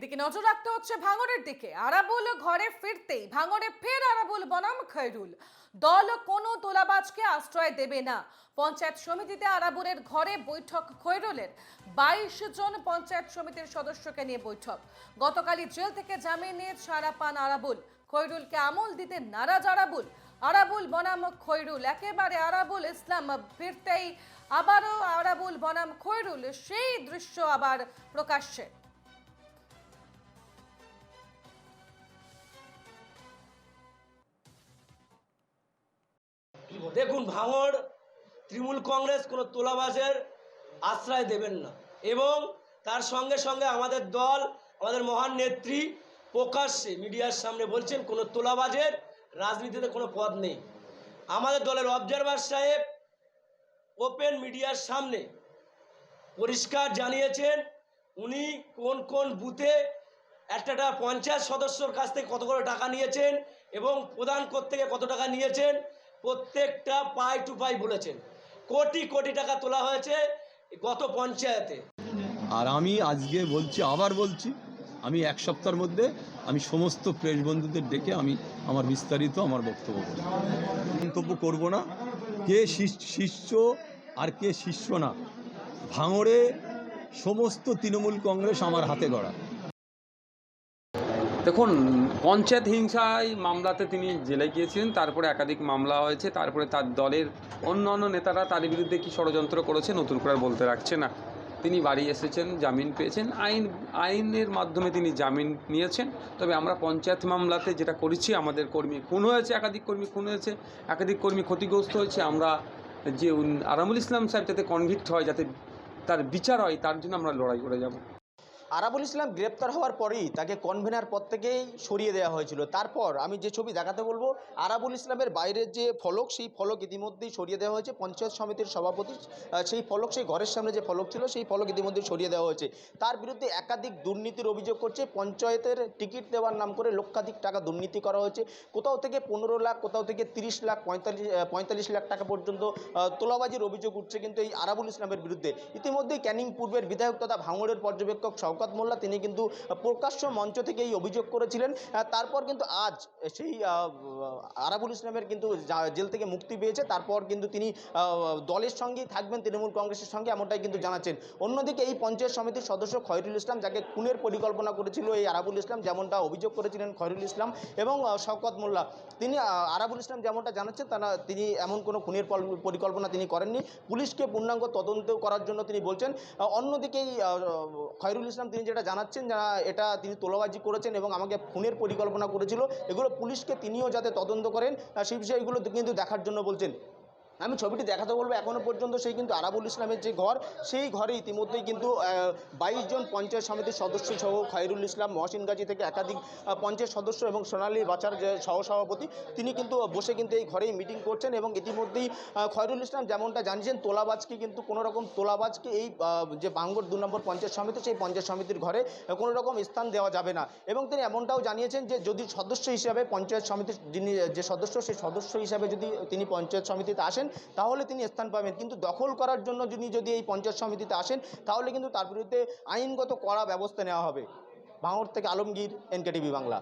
এদিকে নজর রাখতে হচ্ছে ভাঙড়ের দিকে। আরাবুল ঘরে ফিরতেই ভাঙড়ে ফের আরাবুল বনাম খৈরুল। দল কোনো তোলাবাজকে আশ্রয় দেবে না। পঞ্চায়েত সমিতিতে আরাবুলের ঘরে বৈঠক খৈরুলের। বাইশ জন পঞ্চায়েত সমিতির সদস্যকে নিয়ে বৈঠক। গতকালই জেল থেকে জামিন নিয়ে পান আরাবুল। খৈরুলকে আমল দিতে নারাজ আরাবুল। আরাবুল বনাম খৈরুল। একেবারে আরাবুল ইসলাম ফিরতেই আবারও আরাবুল বনাম খৈরুল। সেই দৃশ্য আবার প্রকাশ্যে। দেখুন, ভাঙড় তৃণমূল কংগ্রেস কোনো তোলাবাজের আশ্রয় দেবেন না। এবং তার সঙ্গে সঙ্গে আমাদের দল, আমাদের মহান নেত্রী প্রকাশ্যে মিডিয়ার সামনে বলছেন, কোনো তোলাবাজের রাজনীতিতে কোনো পদ নেই। আমাদের দলের অবজারভার সাহেব ওপেন মিডিয়ার সামনে পরিষ্কার জানিয়েছেন, উনি কোন কোন বুথে একটা পঞ্চায়েত সদস্যর কাছ থেকে কত করে টাকা নিয়েছেন এবং প্রধান থেকে কত টাকা নিয়েছেন প্রত্যেকটা পাই টু পাই বলেছেন। কোটি কোটি টাকা তোলা হয়েছে গত পঞ্চায়েতে। আর আমি আজকে বলছি, আবার বলছি, আমি এক সপ্তাহের মধ্যে আমি সমস্ত প্রেস বন্ধুদের ডেকে আমি আমার বিস্তারিত আমার বক্তব্য মন্তব্য করব না। কে শিষ- শিষ্য আর কে শিষ্য না, ভাঙড়ে সমস্ত তৃণমূল কংগ্রেস আমার হাতে গড়া। দেখুন, পঞ্চায়েত হিংসায় মামলাতে তিনি জেলে গিয়েছিলেন, তারপরে একাধিক মামলা হয়েছে, তারপরে তার দলের অন্য অন্য নেতারা তার বিরুদ্ধে কি ষড়যন্ত্র করেছে নতুন করে বলতে রাখছে না। তিনি বাড়ি এসেছেন, জামিন পেয়েছেন, আইন, আইনের মাধ্যমে তিনি জামিন নিয়েছেন। তবে আমরা পঞ্চায়েত মামলাতে যেটা করেছি, আমাদের কর্মী খুন হয়েছে, একাধিক কর্মী খুন হয়েছে, একাধিক কর্মী ক্ষতিগ্রস্ত হয়েছে। আমরা যে আরামুল ইসলাম সাহেব যাতে কনভিক্ট হয়, যাতে তার বিচার হয়, তার জন্য আমরা লড়াই করে যাব। আরাবুল ইসলাম গ্রেপ্তার হওয়ার পরেই তাকে কনভেনার পদ থেকেই সরিয়ে দেওয়া হয়েছিল। তারপর আমি যে ছবি দেখাতে বলব, আরাবুল ইসলামের বাইরের যে ফলক, সেই ফলক ইতিমধ্যেই সরিয়ে দেওয়া হয়েছে। পঞ্চায়েত সমিতির সভাপতি সেই ফলক, সেই ঘরের সামনে যে ফলক ছিল, সেই ফলক ইতিমধ্যেই সরিয়ে দেওয়া হয়েছে। তার বিরুদ্ধে একাধিক দুর্নীতির অভিযোগ করছে। পঞ্চায়েতের টিকিট দেওয়ার নাম করে লক্ষাধিক টাকা দুর্নীতি করা হয়েছে। কোথাও থেকে পনেরো লাখ, কোথাও থেকে তিরিশ লাখ, পঁয়তাল্লিশ পঁয়তাল্লিশ লাখ টাকা পর্যন্ত তোলাবাজির অভিযোগ উঠছে কিন্তু এই আরাবুল ইসলামের বিরুদ্ধে। ইতিমধ্যেই ক্যানিং পূর্বের বিধায়ক তথা ভাঙড়ের পর্যবেক্ষক শওকত মোল্লা, তিনি কিন্তু প্রকাশ্য মঞ্চ থেকে এই অভিযোগ করেছিলেন। তারপর কিন্তু আজ সেই আরাবুল ইসলামের কিন্তু জেল থেকে মুক্তি পেয়েছে, তারপর কিন্তু তিনি দলের সঙ্গেই থাকবেন, তৃণমূল কংগ্রেসের সঙ্গে এমনটাই কিন্তু জানাচ্ছেন। অন্যদিকে এই পঞ্চায়েত সমিতির সদস্য খয়রুল ইসলাম, যাকে খুনের পরিকল্পনা করেছিল এই আরাবুল ইসলাম, যেমনটা অভিযোগ করেছিলেন খয়রুল ইসলাম এবং শওকত মোল্লা। তিনি আরাবুল ইসলাম যেমনটা জানাচ্ছেন, তারা, তিনি এমন কোনো খুনের পরিকল্পনা তিনি করেননি। পুলিশকে পূর্ণাঙ্গ তদন্ত করার জন্য তিনি বলছেন। অন্যদিকে খয়রুল ইসলাম তিনি যেটা জানাচ্ছেন যা এটা তিনি তোলাবাজি করেছেন এবং আমাকে খুনের পরিকল্পনা করেছিল, এগুলো পুলিশকে তিনিও যাতে তদন্ত করেন সেই বিষয়গুলো কিন্তু দেখার জন্য বলছেন। আমি ছবিটি দেখাতে বলব এখনও পর্যন্ত সেই কিন্তু আরাবুল ইসলামের যে ঘর, সেই ঘরে ইতিমধ্যেই কিন্তু বাইশ জন পঞ্চায়েত সমিতির সদস্য সহ খয়রুল ইসলাম, মহসিন গাজী থেকে একাধিক পঞ্চায়েত সদস্য এবং সোনালী বাচার যে সহসভাপতি, তিনি কিন্তু বসে কিন্তু এই ঘরেই মিটিং করছেন এবং ইতিমধ্যেই খয়রুল ইসলাম যেমনটা জানিয়েছেন, তোলাবাজকে কিন্তু কোনো রকম তোলাবাজকে এই যে বাঙ্গর দু নম্বর পঞ্চায়েত সমিতি, সেই পঞ্চায়েত সমিতির ঘরে কোনো রকম স্থান দেওয়া যাবে না। এবং তিনি এমনটাও জানিয়েছেন যে যদি সদস্য হিসাবে পঞ্চায়েত সমিতির যিনি, যে সদস্য, সেই সদস্য হিসাবে যদি তিনি পঞ্চায়েত সমিতিতে আসেন তাহলে তিনি স্থান পাবেন। কিন্তু দখল করার জন্য যিনি যদি এই পঞ্চায়েত সমিতিতে আসেন, তাহলে কিন্তু তার বিরুদ্ধে আইনগত কড়া ব্যবস্থা নেওয়া হবে। ভাঙড় থেকে আলমগীর, এনকেটিভি বাংলা।